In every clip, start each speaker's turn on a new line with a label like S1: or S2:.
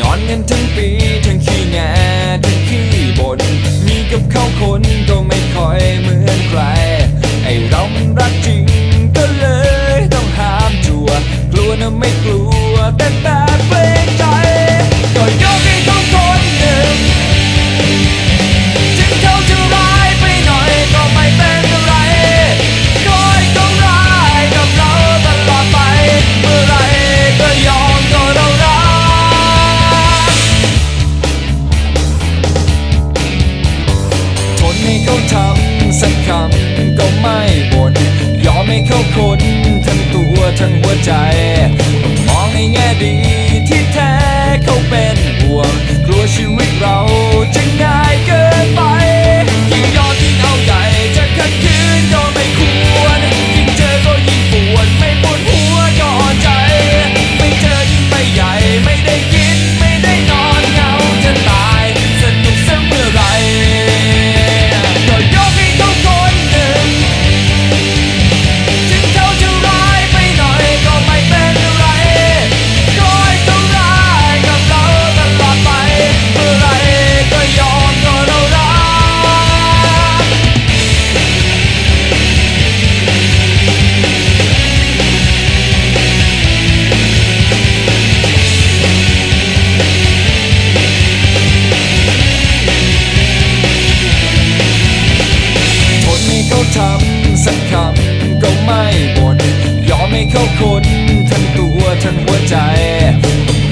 S1: นอนกันทั้งปีทั้งขี้แงทั้งขี้บน่นมีกับเขาคนก็ไม่ค่อยเหมือนใครไอ คำสักคำก็ไม่บ่นยอมให้เขาคนทั้งตัวทั้งหัวใจ มองในแง่ดีที่แท้เขาเป็นห่วง กลัวชีวิตเราจะ ทั้งหัวใจ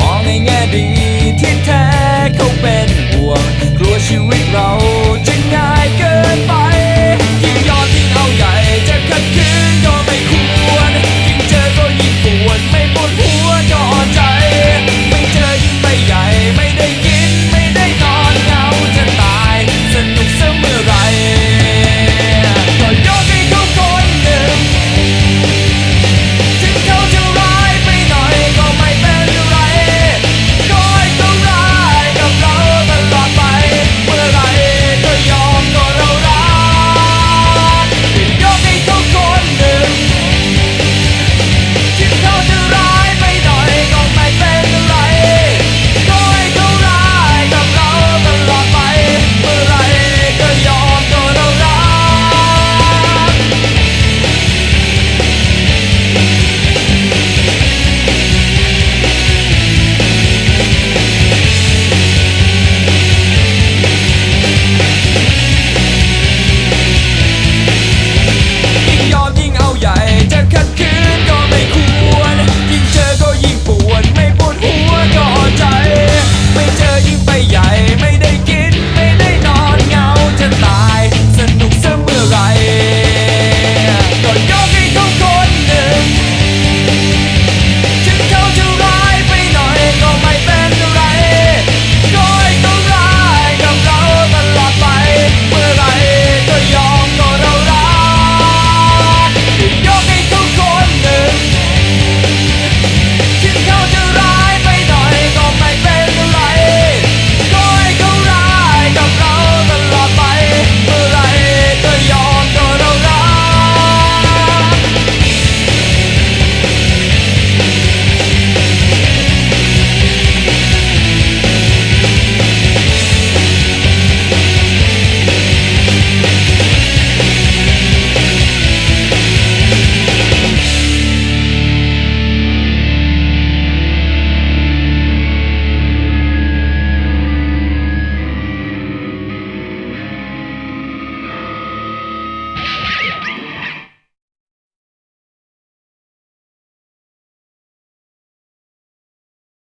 S1: มองในแง่ดีที่แท้เขาเป็นห่วง กลัวชีวิตเรา